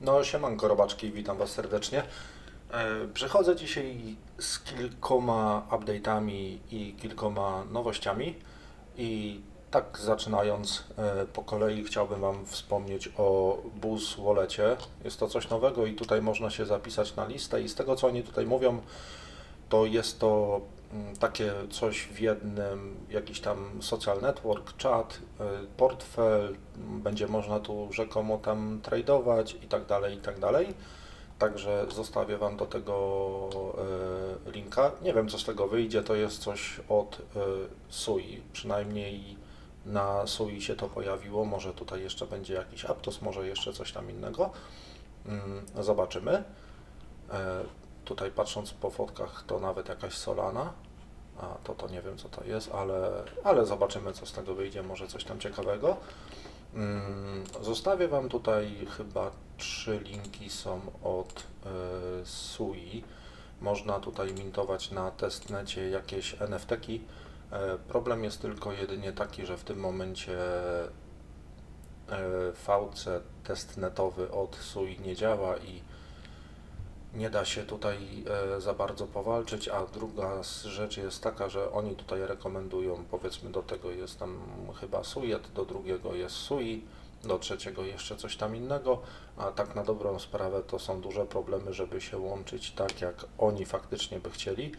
No, siemanko robaczki, witam Was serdecznie. E, Przychodzę dzisiaj z kilkoma update'ami i kilkoma nowościami i tak zaczynając e, po kolei chciałbym Wam wspomnieć o Bus Wallecie. Jest to coś nowego i tutaj można się zapisać na listę i z tego co oni tutaj mówią, to jest to takie coś w jednym, jakiś tam social network, czat, y, portfel, m, będzie można tu rzekomo tam tradować i tak dalej, i tak dalej. Także zostawię Wam do tego y, linka. Nie wiem, co z tego wyjdzie, to jest coś od y, SUI, przynajmniej na SUI się to pojawiło, może tutaj jeszcze będzie jakiś Aptos, może jeszcze coś tam innego. Mm, Zobaczymy. Tutaj patrząc po fotkach to nawet jakaś Solana, a to to nie wiem co to jest, ale, ale zobaczymy co z tego wyjdzie, może coś tam ciekawego. Mm, Zostawię Wam tutaj chyba trzy linki są od y, SUI. Można tutaj mintować na testnecie jakieś NFT-ki. E, Problem jest tylko jedynie taki, że w tym momencie e, VC testnetowy od SUI nie działa i nie da się tutaj e, za bardzo powalczyć, a druga z rzeczy jest taka, że oni tutaj rekomendują, powiedzmy do tego jest tam chyba Sujet, do drugiego jest Sui, do trzeciego jeszcze coś tam innego, a tak na dobrą sprawę to są duże problemy, żeby się łączyć tak, jak oni faktycznie by chcieli.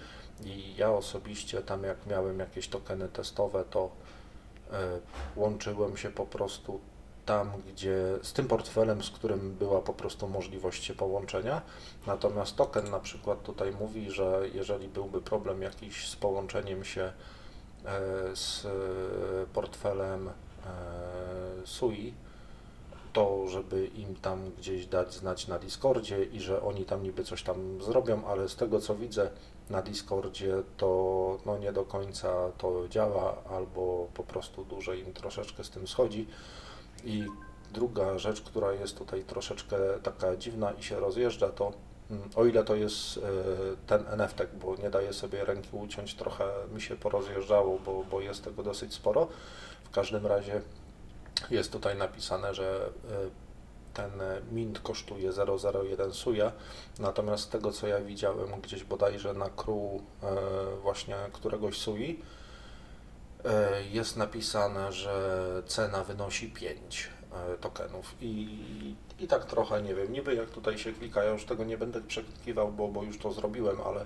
I ja osobiście tam jak miałem jakieś tokeny testowe, to e, łączyłem się po prostu tam, gdzie z tym portfelem, z którym była po prostu możliwość się połączenia. Natomiast token na przykład tutaj mówi, że jeżeli byłby problem jakiś z połączeniem się e, z e, portfelem e, SUI, to żeby im tam gdzieś dać znać na Discordzie i że oni tam niby coś tam zrobią, ale z tego co widzę na Discordzie to no nie do końca to działa albo po prostu dłużej im troszeczkę z tym schodzi. I druga rzecz, która jest tutaj troszeczkę taka dziwna i się rozjeżdża, to mm, o ile to jest e, ten NFT, bo nie daje sobie ręki uciąć, trochę mi się porozjeżdżało, bo, bo jest tego dosyć sporo. W każdym razie jest tutaj napisane, że e, ten mint kosztuje 001 suja, natomiast z tego co ja widziałem gdzieś bodajże na crew e, właśnie któregoś sui, jest napisane, że cena wynosi 5 e, tokenów i, i tak trochę nie wiem, niby jak tutaj się klika, ja już tego nie będę przeklikiwał, bo, bo już to zrobiłem, ale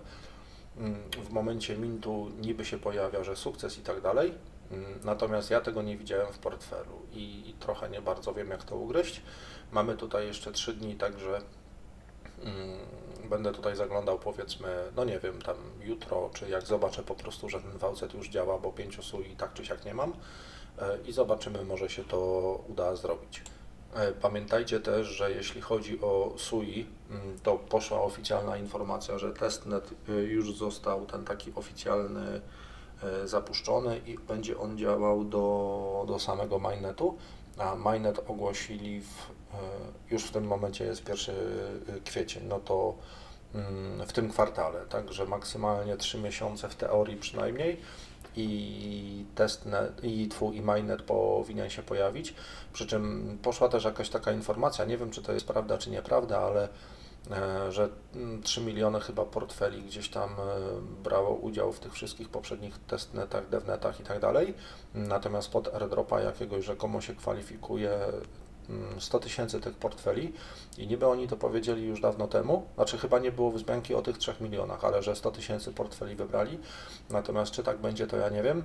mm, w momencie mintu niby się pojawia, że sukces i tak dalej, mm, natomiast ja tego nie widziałem w portfelu i, i trochę nie bardzo wiem jak to ugryźć. Mamy tutaj jeszcze 3 dni, także Mm, Będę tutaj zaglądał powiedzmy, no nie wiem, tam jutro, czy jak zobaczę po prostu, że ten VC już działa, bo 5 sui tak czy siak nie mam e, i zobaczymy, może się to uda zrobić. E, Pamiętajcie też, że jeśli chodzi o SUI, mm, to poszła oficjalna informacja, że testnet y, już został ten taki oficjalny e, zapuszczony i będzie on działał do, do samego mainnetu, a mainnet ogłosili w, e, już w tym momencie jest 1 kwiecień, no to mm, w tym kwartale, także maksymalnie 3 miesiące w teorii przynajmniej i testnet i twój i mainnet powinien się pojawić. Przy czym poszła też jakaś taka informacja, nie wiem czy to jest prawda czy nieprawda, ale e, że mm, 3 miliony chyba portfeli gdzieś tam e, brało udział w tych wszystkich poprzednich testnetach, devnetach i tak dalej. Natomiast pod airdropa jakiegoś rzekomo się kwalifikuje mm, 100 tysięcy tych portfeli i niby oni to powiedzieli już dawno temu, znaczy chyba nie było wzmianki o tych 3 milionach, ale że 100 tysięcy portfeli wybrali. Natomiast czy tak będzie, to ja nie wiem.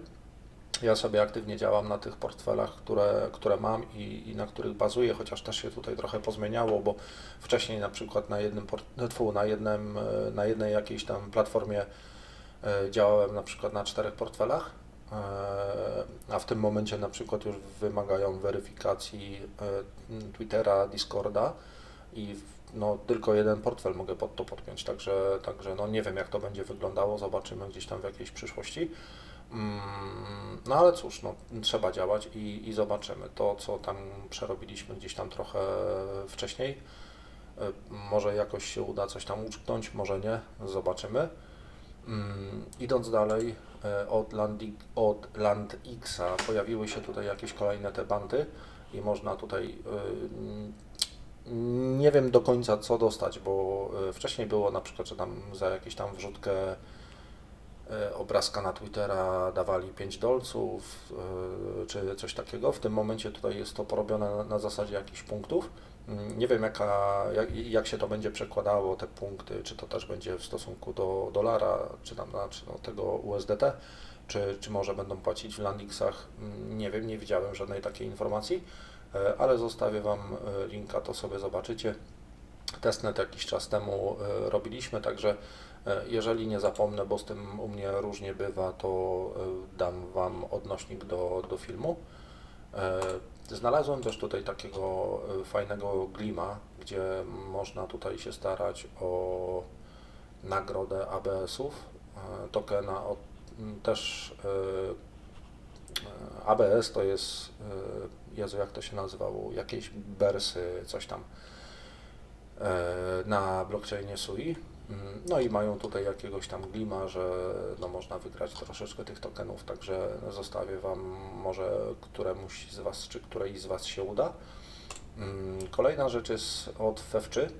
Ja sobie aktywnie działam na tych portfelach, które, które mam i, i na których bazuję, chociaż też się tutaj trochę pozmieniało, bo wcześniej na przykład na jednym na jednym, e, na jednej jakiejś tam platformie e, działałem na przykład na czterech portfelach, a w tym momencie na przykład już wymagają weryfikacji e, Twittera, Discorda i no, tylko jeden portfel mogę pod to podpiąć, także, także no, nie wiem jak to będzie wyglądało, zobaczymy gdzieś tam w jakiejś przyszłości. Mm, No ale cóż, no, trzeba działać i, i zobaczymy. To, co tam przerobiliśmy gdzieś tam trochę wcześniej, y, może jakoś się uda coś tam uczknąć, może nie, zobaczymy. Mm, Idąc dalej, e, od, Landi, od LandXa pojawiły się tutaj jakieś kolejne te bandy i można tutaj, y, nie wiem do końca co dostać, bo e, wcześniej było na przykład, że tam za jakieś tam wrzutkę e, obrazka na Twittera dawali 5 dolców e, czy coś takiego. W tym momencie tutaj jest to porobione na, na zasadzie jakichś punktów. Mm, Nie wiem jaka, jak, jak się to będzie przekładało, te punkty, czy to też będzie w stosunku do dolara, czy tam na, czy no, tego USDT, czy, czy może będą płacić w Landixach. Mm, Nie wiem, nie widziałem żadnej takiej informacji, e, ale zostawię Wam e, linka, to sobie zobaczycie. Testnet jakiś czas temu e, robiliśmy, także jeżeli nie zapomnę, bo z tym u mnie różnie bywa, to dam Wam odnośnik do, do filmu. E, Znalazłem też tutaj takiego e, fajnego glima, gdzie można tutaj się starać o nagrodę ABS-ów, e, tokena od, też ABS to jest, Jezu jak to się nazywało, jakieś bersy, coś tam na blockchainie SUI. Mm, No i mają tutaj jakiegoś tam glima, że no można wygrać troszeczkę tych tokenów, także zostawię Wam może któremuś z Was, czy którejś z Was się uda. Mm, Kolejna rzecz jest od Fewczy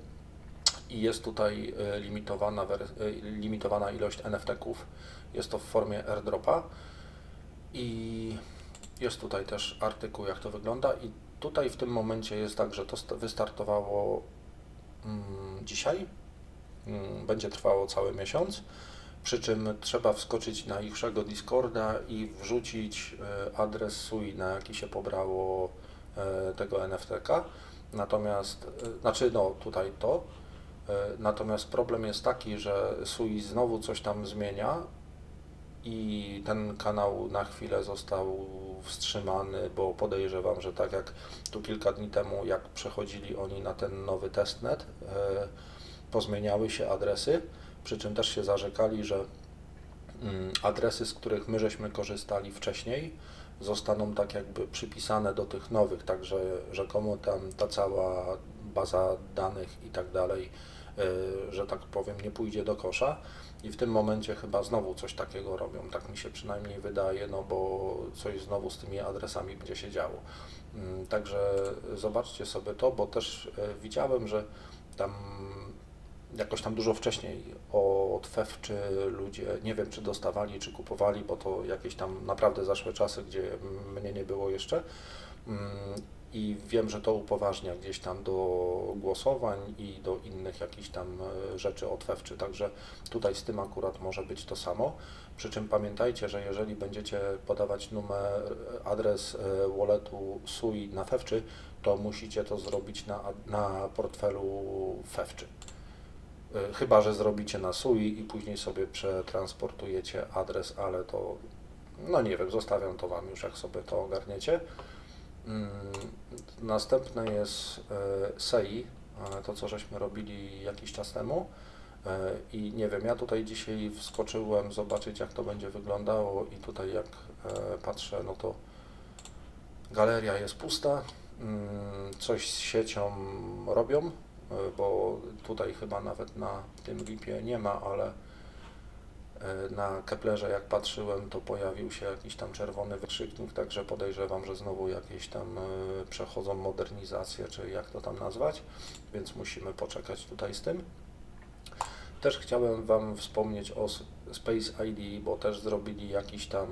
i jest tutaj e, limitowana, e, limitowana ilość NFT-ków. Jest to w formie airdropa i jest tutaj też artykuł, jak to wygląda. I tutaj w tym momencie jest tak, że to sta- wystartowało mm, dzisiaj. Mm, Będzie trwało cały miesiąc. Przy czym trzeba wskoczyć na ichszego Discorda i wrzucić e, adres SUI, na jaki się pobrało e, tego NFT-ka. Natomiast, e, znaczy no tutaj to. Natomiast problem jest taki, że SUI znowu coś tam zmienia i ten kanał na chwilę został wstrzymany, bo podejrzewam, że tak jak tu kilka dni temu, jak przechodzili oni na ten nowy testnet, pozmieniały się adresy, przy czym też się zarzekali, że mm, adresy, z których my żeśmy korzystali wcześniej, zostaną tak jakby przypisane do tych nowych, także rzekomo tam ta cała baza danych i tak dalej, y, że tak powiem, nie pójdzie do kosza. I w tym momencie chyba znowu coś takiego robią, tak mi się przynajmniej wydaje, no bo coś znowu z tymi adresami będzie się działo. Mm, Także zobaczcie sobie to, bo też y, widziałem, że tam jakoś tam dużo wcześniej od FEF czy ludzie, nie wiem czy dostawali, czy kupowali, bo to jakieś tam naprawdę zaszłe czasy, gdzie mnie nie było jeszcze. Mm, I wiem, że to upoważnia gdzieś tam do głosowań i do innych jakichś tam e, rzeczy od FEFczy, także tutaj z tym akurat może być to samo. Przy czym pamiętajcie, że jeżeli będziecie podawać numer, adres e, walletu SUI na FEFczy, to musicie to zrobić na, na portfelu FEFczy. E, Chyba, że zrobicie na SUI i później sobie przetransportujecie adres, ale to, no nie wiem, zostawiam to Wam już, jak sobie to ogarniecie. Mm, Następne jest e, SEI, e, to co żeśmy robili jakiś czas temu. I nie wiem, ja tutaj dzisiaj wskoczyłem zobaczyć, jak to będzie wyglądało, i tutaj, jak patrzę, no to galeria jest pusta. Mm, Coś z siecią robią, bo tutaj chyba nawet na tym lipie nie ma, ale e, na Keplerze jak patrzyłem, to pojawił się jakiś tam czerwony wykrzyknik, także podejrzewam, że znowu jakieś tam e, przechodzą modernizacje, czy jak to tam nazwać, więc musimy poczekać tutaj z tym. Też chciałem Wam wspomnieć o Space ID, bo też zrobili jakiś tam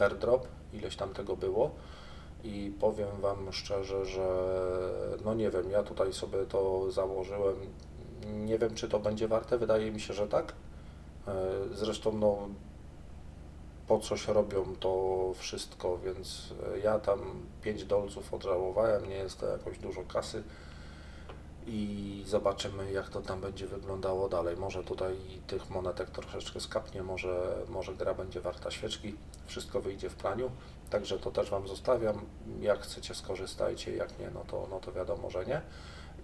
airdrop, ileś tam tego było. I powiem Wam szczerze, że no nie wiem, ja tutaj sobie to założyłem. Nie wiem, czy to będzie warte, wydaje mi się, że tak. E, Zresztą no po coś robią to wszystko, więc ja tam 5 dolców odżałowałem, nie jest to jakoś dużo kasy i zobaczymy jak to tam będzie wyglądało dalej. Może tutaj tych monetek troszeczkę skapnie, może, może gra będzie warta świeczki, wszystko wyjdzie w praniu, także to też Wam zostawiam. Jak chcecie skorzystajcie, jak nie, no to, no to wiadomo, że nie.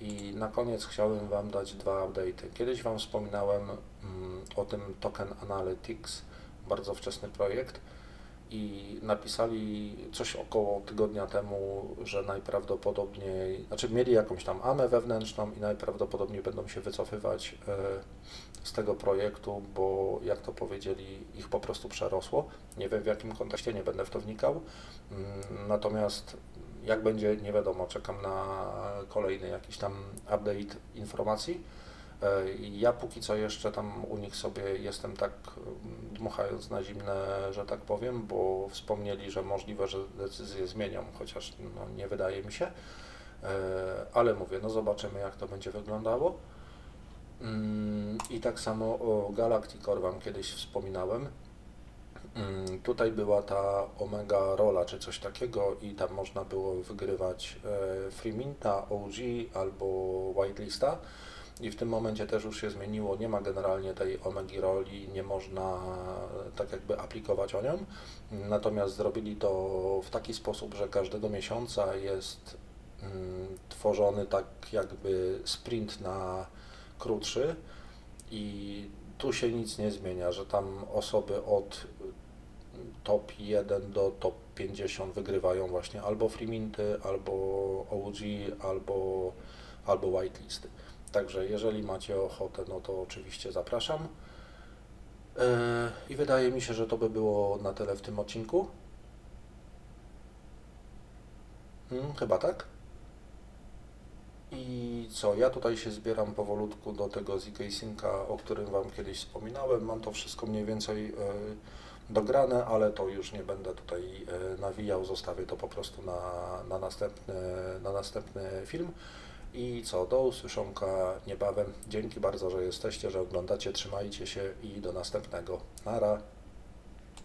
I na koniec chciałem Wam dać dwa update'y. Kiedyś Wam wspominałem mm, o tym Token Analytics, bardzo wczesny projekt i napisali coś około tygodnia temu, że najprawdopodobniej, znaczy mieli jakąś tam amę wewnętrzną i najprawdopodobniej będą się wycofywać e, z tego projektu, bo jak to powiedzieli, ich po prostu przerosło. Nie wiem w jakim kontekście, nie będę w to wnikał. Mm, Natomiast Jak będzie, nie wiadomo, czekam na kolejny jakiś tam update informacji. E, Ja póki co jeszcze tam u nich sobie jestem tak mm, dmuchając na zimne, że tak powiem, bo wspomnieli, że możliwe, że decyzje zmienią, chociaż no, nie wydaje mi się. E, Ale mówię, no zobaczymy jak to będzie wyglądało. Mm, I tak samo o Galactic Core Wam kiedyś wspominałem. Mm, Tutaj była ta Omega Rola czy coś takiego i tam można było wygrywać e, Freeminta, OG albo Whitelista. I w tym momencie też już się zmieniło, nie ma generalnie tej Omegi Roli, nie można e, tak jakby aplikować o nią. Natomiast zrobili to w taki sposób, że każdego miesiąca jest mm, tworzony tak jakby sprint na krótszy i tu się nic nie zmienia, że tam osoby od top 1 do top 50 wygrywają właśnie albo freeminty, albo OG, albo, albo whitelisty. Także jeżeli macie ochotę, no to oczywiście zapraszam. Yy, I wydaje mi się, że to by było na tyle w tym odcinku. Hmm, chyba tak. I co, ja tutaj się zbieram powolutku do tego ZK Synca, o którym Wam kiedyś wspominałem. Mam to wszystko mniej więcej e, dograne, ale to już nie będę tutaj e, nawijał, zostawię to po prostu na, na, następny, na następny film. I co, do usłyszonka niebawem. Dzięki bardzo, że jesteście, że oglądacie, trzymajcie się i do następnego. Nara.